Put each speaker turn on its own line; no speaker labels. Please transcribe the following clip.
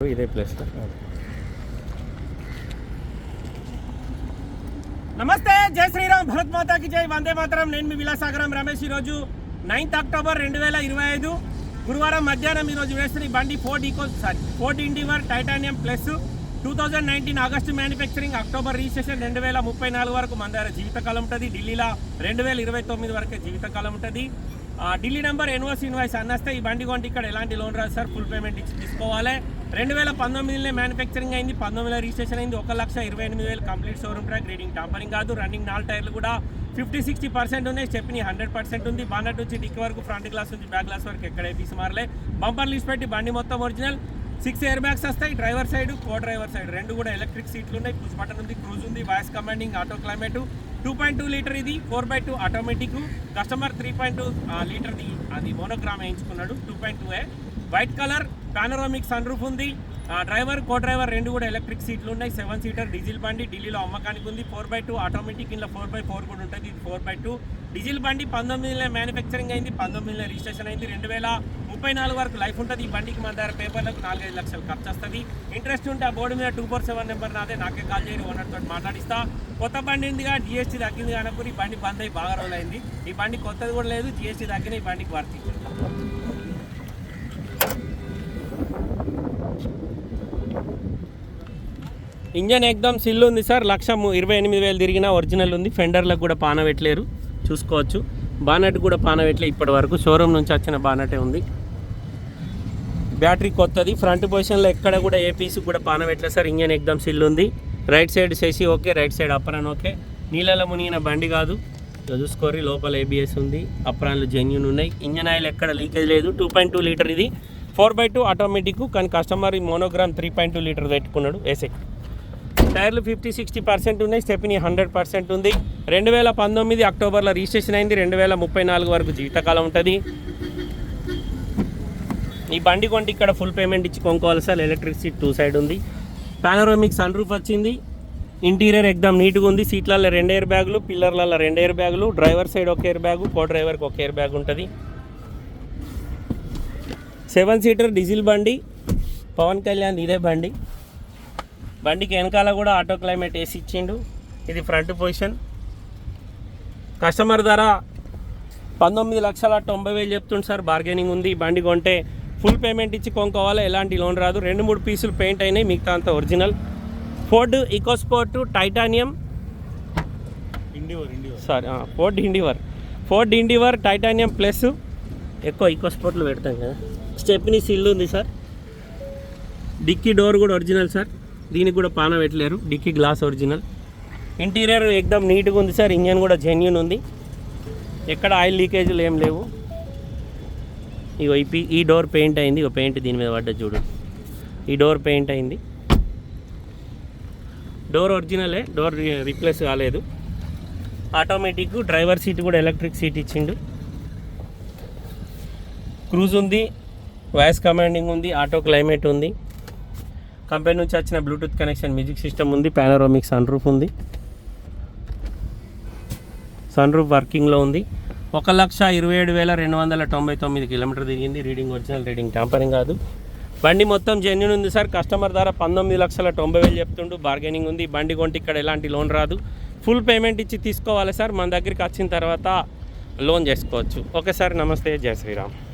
ఇదే ప్లేస్
నమస్తే జై శ్రీరామ్ భరత్ మాతాకి జై వందే మాతరం. నేను మీ విలాసాగరం రమేష్ ఈరోజు నైన్త్ అక్టోబర్ రెండు వేల ఇరవై ఐదు గురువారం మధ్యాహ్నం ఈరోజు వేస్తున్న బండి Ford eco sorry Ford Endeavour titanium plus two thousand nineteen August manufacturing October registration రెండు వేల ముప్పై నాలుగు వరకు మన దగ్గర జీవితకాలం ఉంటుంది. ఢిల్లీలో రెండు వేల ఇరవై తొమ్మిది వరకే జీవితకాలం ఉంటుంది. ఆ, ఢిల్లీ నెంబర్ ఎన్ఓసి ఇన్వాయిస్ అన్నస్తే ఈ బండి కొంటే ఇక్కడ ఎలాంటి లోన్ రాదు సార్. ఫుల్ పేమెంట్ ఇచ్చి తీసుకోవాలి. రెండు వేల పంతొమ్మిదిలో మ్యానుఫ్యాక్చరింగ్ అయింది పంతొమ్మిదిలో రిజిస్ట్రేషన్ అయింది. ఒక లక్ష ఇరవై ఎనిమిది వేలు complete showroom track reading tampering కాదు రన్నింగ్ నాలుగు టైర్లు కూడా ఫిఫ్టీ సిక్స్టీ పర్సెంట్ ఉన్నాయి. చెప్పిన హండ్రెడ్ పర్సెంట్ ఉంది. బానట్ నుంచి డిక్ వరకు ఫ్రంట్ గ్లాస్ నుంచి బ్యాక్ గ్లాస్ వరకు ఎక్కడ తీసి మారలే. బంపర్ లీస్ పెట్టి బండి మొత్తం ఒరిజినల్ సిక్స్ ఎయిర్ బ్యాగ్స్ వస్తాయి. Driver side co driver side రెండు కూడా ఎలక్ట్రిక్ సీట్లు ఉన్నాయి. పుష్ బటన్ ఉంది క్రూజ్ ఉంది voice commanding auto climate two point two litre ఇది four by two automatic customer three point two లీటర్ది అది మోనోగ్రామ్ వేయించుకున్నాడు. టూ పాయింట్ టూ ఏ white colour panoramic sun roof ఉంది. ఆ, డ్రైవర్ కో డ్రైవర్ రెండు కూడా electric సీట్లు ఉన్నాయి. సెవెన్ సీటర్ డీజిల్ బండి ఢిల్లీలో అమ్మకానికి ఉంది. ఫోర్ బై టూ ఆటోమేటిక్ ఇంట్లో ఫోర్ బై ఫోర్ కూడా ఉంటుంది. ఇది ఫోర్ బై టూ డీజిల్ బండి పంతొమ్మిదిలో మ్యానుఫ్యాక్చరింగ్ అయింది పంతొమ్మిదిలో రిజిస్ట్రేషన్ అయింది. రెండు వేల ముప్పై నాలుగు వరకు లైఫ్ ఉంటుంది. ఈ బండికి మన దగ్గర పేపర్లకు నాలుగైదు లక్షలు ఖర్చు వస్తుంది. ఇంట్రెస్ట్ ఉంటే ఆ బోర్డు మీద టూ ఫోర్ సెవెన్ నెంబర్ నాదే. నాకే కాల్ చేయరు ఓనర్ తోటి మాట్లాడిస్తా. కొత్త బండి ఉందిగా జిఎస్టీ తగ్గింది కానప్పుడు ఈ బండి బంద్ అయ్యి బాగా రోజులైంది. ఈ బండి కొత్తది కూడా లేదు జిఎస్టీ తగ్గిన ఈ బండికి వర్తించారు ఇంజన్ ఎక్దమ్ సిల్ ఉంది సార్. లక్ష ము- ఇరవై ఎనిమిది వేలు తిరిగిన ఒరిజినల్ ఉంది. ఫెండర్లకు కూడా పాన పెట్టలేరు. చూసుకోవచ్చు. బానట్ కూడా పాన పెట్టలే ఇప్పటి వరకు. షోరూమ్ నుంచి వచ్చిన బానటే ఉంది. బ్యాటరీ కొత్తది. ఫ్రంట్ పొజిషన్లో ఎక్కడ కూడా ఏ పీస్ కూడా పాన పెట్టలేదు సార్. ఇంజన్ ఎగ్దమ్ సిల్ ఉంది. Right side సెసి okay right side apron okay. నీళ్ళలో మునిగిన బండి కాదు. చూసుకోరి లోపల ఏబిఎస్ ఉంది. అప్రాన్లు జెన్యున్ ఉన్నాయి. ఇంజన్ ఆయిల్ ఎక్కడ లీకేజ్ లేదు. టూ పాయింట్ టూ లీటర్ ఇది. ఫోర్ బై టూ ఆటోమేటిక్ కానీ కస్టమర్ ఈ monogram three point two litre పెట్టుకున్నాడు. ఏసే టైర్లు ఫిఫ్టీ సిక్స్టీ పర్సెంట్ ఉన్నాయి. స్టెప్ని హండ్రెడ్ పర్సెంట్ ఉంది. రెండు వేల పంతొమ్మిది అక్టోబర్లో రిజిస్ట్రేషన్ అయింది. రెండు వేల ముప్పై నాలుగు వరకు జీవితకాలం ఉంటుంది. ఈ బండి కొంటే ఇక్కడ ఫుల్ పేమెంట్ ఇచ్చి కొనుక్కోవాలి సార్. ఎలక్ట్రిక్ టూ సైడ్ ఉంది. పానరోమిక్ సన్ రూఫ్ వచ్చింది. ఇంటీరియర్ ఎగ్దాం నీట్గా ఉంది. సీట్లలో రెండు ఎయిర్ బ్యాగులు పిల్లర్లలో రెండు ఎయిర్ బ్యాగులు డ్రైవర్ సైడ్ ఒక ఎయిర్ బ్యాగు కో డ్రైవర్కి ఒక ఎయిర్ బ్యాగ్ ఉంటుంది. సెవెన్ సీటర్ డీజిల్ బండి. పవన్ కళ్యాణ్ ఇదే బండి. బండికి వెనకాల కూడా ఆటో క్లైమేట్ వేసి ఇచ్చిండు. ఇది ఫ్రంట్ పొజిషన్. కస్టమర్ ధర పంతొమ్మిది లక్షల తొంభై వేలు చెప్తుంది సార్. బార్గెనింగ్ ఉంది. బండి కొంటే ఫుల్ పేమెంట్ ఇచ్చి కొనుక్కోవాలి. ఎలాంటి లోన్ రాదు. రెండు మూడు పీసులు పెయింట్ అయినాయి. మిగతా అంతా original. Ford EcoSport Titanium.
Sorry Ford Endeavour. Ford Endeavour Titanium plus ఎక్కువ ఈకోస్పోర్ట్లు పెడతాం కదా. స్టెప్ని సిల్ ఉంది సార్. డిక్కీ డోర్ కూడా ఒరిజినల్ సార్. దీనికి కూడా పాన పెట్టలేరు. Dicky glass original. ఇంటీరియర్ ఎక్దమ్ నీట్గా ఉంది సార్. ఇంజన్ కూడా జెన్యున్ ఉంది. ఎక్కడ ఆయిల్ లీకేజ్లు ఏం లేవు. ఇగో ఈ ఈ డోర్ పెయింట్ అయింది. ఇగో పెయింట్ దీని మీద పడ్డ చూడు. ఈ డోర్ పెయింట్ అయింది. డోర్ ఒరిజినలే. డోర్ రీప్లేస్ కాలేదు. ఆటోమేటిక్ డ్రైవర్ సీట్ కూడా ఎలక్ట్రిక్ సీట్ ఇచ్చిండు. క్రూజ్ ఉంది. వాయిస్ కమాండింగ్ ఉంది. ఆటో క్లైమేట్ ఉంది. కంపెనీ నుంచి వచ్చిన బ్లూటూత్ కనెక్షన్ మ్యూజిక్ సిస్టమ్ ఉంది పానరోమిక్ సన్ రూఫ్ ఉంది. సన్ రూఫ్ వర్కింగ్లో ఉంది. ఒక లక్ష ఇరవై ఏడు వేల రెండు వందల తొంభై తొమ్మిది కిలోమీటర్ దిగింది రీడింగ్ ఒరిజినల్ రీడింగ్ ట్యాంపరింగ్ కాదు. బండి మొత్తం జెన్యున్ ఉంది సార్. కస్టమర్ ధర పంతొమ్మిది లక్షల తొంభై వేలు చెప్తుండు. బార్గెనింగ్ ఉంది. బండి కొంటే ఇక్కడ ఎలాంటి లోన్ రాదు. ఫుల్ పేమెంట్ ఇచ్చి తీసుకోవాలి సార్. మన దగ్గరికి వచ్చిన తర్వాత లోన్ చేసుకోవచ్చు. Okay sir. నమస్తే. జయ శ్రీరామ్.